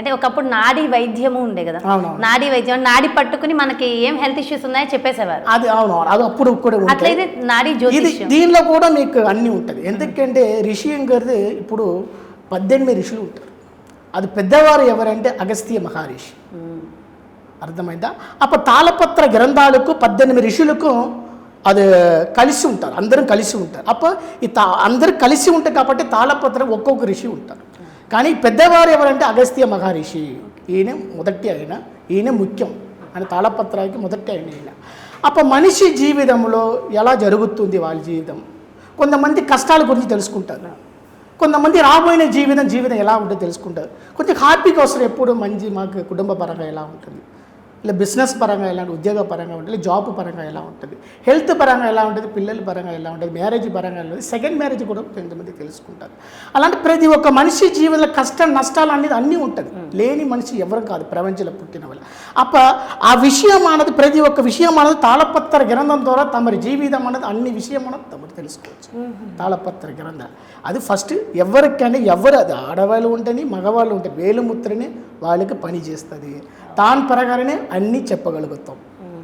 అంటే ఒకప్పుడు నాడీ వైద్యము ఉండే కదా. నాడీ వైద్యం నాడి పట్టుకుని మనకి ఏం హెల్త్ ఇష్యూస్ ఉన్నాయో చెప్పేసేవారు. అది అవును అది అప్పుడు కూడా అట్లయితే నాడీ జ్యోతిష్యం. దీనిలో కూడా మీకు అన్నీ ఉంటుంది ఎందుకంటే ఋషి గారిది ఇప్పుడు పద్దెనిమిది ఋషులు ఉంటారు. అది పెద్దవారు ఎవరంటే అగస్త్య మహర్షి. అర్థమైందా? అప్పుడు తాళపత్ర గ్రంథాలకు పద్దెనిమిది ఋషులకు అది కలిసి ఉంటారు. అందరం కలిసి ఉంటారు. అప్పుడు ఈ తా అందరూ కలిసి ఉంటారు కాబట్టి తాళపత్రం ఒక్కొక్క ఋషి ఉంటారు. కానీ పెద్దవారు ఎవరంటే అగస్త్య మహర్షి. ఈయన మొదటి ఆయన ఈయన ముఖ్యం అని తాళపత్రానికి మొదటి ఆయన ఈయన. అప్పుడు మనిషి జీవితంలో ఎలా జరుగుతుంది వాళ్ళ జీవితం? కొంతమంది కష్టాల గురించి తెలుసుకుంటారు. కొంతమంది రాబోయే జీవితం జీవితం ఎలా ఉంటుందో తెలుసుకుంటారు. కొంచెం హ్యాపీగా వస్తారు ఎప్పుడు మంచి మాకు కుటుంబ పరంగా ఎలా ఉంటుంది. ఇలా బిజినెస్ పరంగా ఎలా ఉంటుంది ఉద్యోగ పరంగా ఉంటుంది జాబ్ పరంగా ఎలా ఉంటుంది హెల్త్ పరంగా ఎలా ఉంటుంది పిల్లల పరంగా ఎలా ఉంటుంది మ్యారేజ్ పరంగా ఎలా ఉంటుంది సెకండ్ మ్యారేజ్ కూడా కొంతమంది తెలుసుకుంటారు. అలాంటి ప్రతి ఒక్క మనిషి జీవితంలో కష్టం నష్టాలు అనేది అన్నీ ఉంటుంది. లేని మనిషి ఎవరు కాదు ప్రపంచంలో పుట్టిన వాళ్ళు. అప్ప ఆ విషయం అన్నది ప్రతి ఒక్క విషయం అన్నది తాళపత్ర గ్రంథం ద్వారా తమరి జీవితం అన్నది అన్ని విషయం అన్నది తమరు తెలుసుకోవచ్చు. తాళపత్ర గ్రంథాలు. అది ఫస్ట్ ఎవరికైనా ఎవరు అది ఆడవాళ్ళు ఉంటేనే మగవాళ్ళు ఉంటే వేలుముత్రని వాళ్ళకి పని చేస్తుంది. దాని ప్రకారమే అన్నీ చెప్పగలుగుతాం.